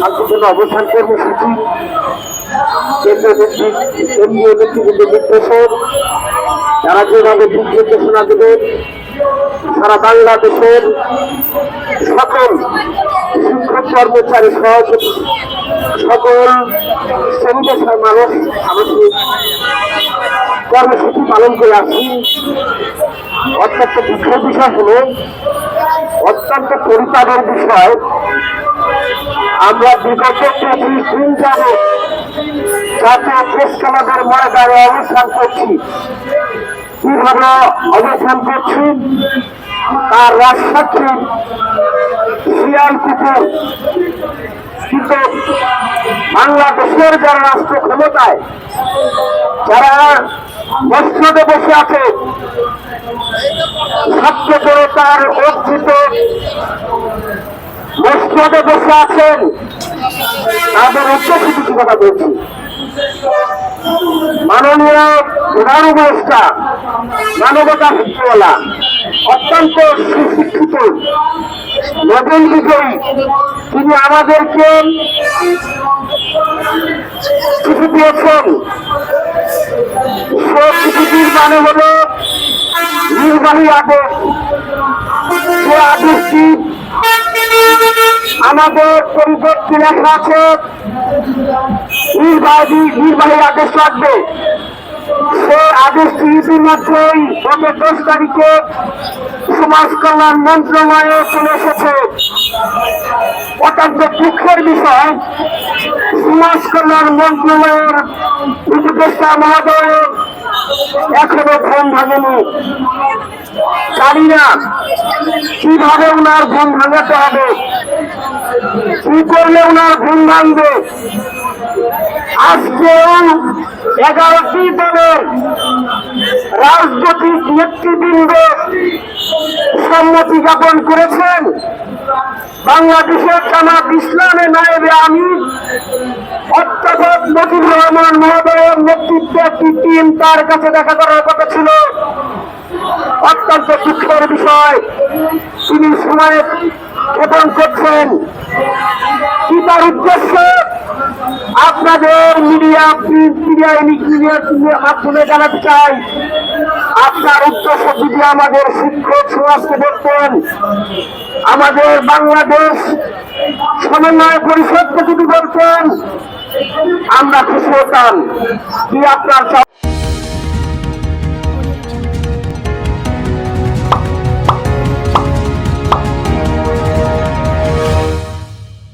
শান্তিপূর্ণ অবস্থান কর্মসূচি, কেন্দ্রীয় নেতৃত্ব কেন্দ্রীয় নেতৃবৃন্দ নির্দেশন তারা যেভাবে দিক নির্দেশনা দেবেন, সারা বাংলাদেশের সকল শিক্ষক কর্মচারী সহ সকল শ্রেণীদের মানুষ আনুষ্ঠানিক কর্মসূচি পালন করে আসছি। অত্যন্ত দুঃখের বিষয় হল অত্যন্ত পরিতাপের বিষয়। আমরা বিগত পঁচিশ দিন যাবৎ জাতীয় প্রেস ক্লাবের ময়দানে অবস্থান করছি। কীভাবে অবস্থান করছি? তার রাজসাক্ষী শিয়াল কুকুর কিন্তু বাংলাদেশের যারা রাষ্ট্র ক্ষমতায়, যারা মসজিদে বসে আছে। ছাত্র জনতার অর্জিত মসজিদে বসে আছেন। তাদের উদ্দেশ্যে কিছু কথা বলছি। মাননীয় প্রধান উপদেষ্টা, মানবতা অত্যন্ত সুশিক্ষিত নোবেল বিজয়ী, তিনি আমাদেরকে চিঠি দিয়েছেন। চিঠিটির মানে হল নির্বাহী আদেশ সে আদেশটি আমাদের পরিবর্তন লেখা আছে, নির্বাহী নির্বাহী আদেশ লাগবে সে আদেশটি ইতিমধ্যেই গত দশ তারিখে সমাজ কল্যাণ মন্ত্রণালয়ে চলে এসেছে। অত্যন্ত দুঃখের বিষয়। সমাজ কল্যাণ মন্ত্রণালয়ের উপদেষ্টা মহোদয়ের এখনও ঘুম ভাঙেনি। জানি না কীভাবে ওনার ঘুম ভাঙাতে হবে, কি করলে ওনার ঘুম ভাঙবে। আজকেও এগারোটি দলের রাজনৈতিক নেতৃবৃন্দ সম্মতি জ্ঞাপন করেছেন বাংলাদেশের জামাত ইসলামে নায়েবে আমি অধ্যাপক মজিবুর রহমান মহোদয়ের নেতৃত্বে একটি টিম তার কাছে দেখা করার কথা ছিল। অত্যন্ত দুঃখের বিষয়, তিনি সময় ক্ষেপণ করছেন। কি তার উদ্দেশ্য? আপনাদের মিডিয়া, প্রিন্ট মিডিয়া মিডিয়ার মাধ্যমে জানাতে চাই। আপনার উদ্দেশ্য যদি আমাদের শিক্ষক সমাজকে দেখতেন আমাদের বাংলাদেশ সমন্বয় পরিষদ যদি বলতেন আমরা খুশি হতাম। কি আপনার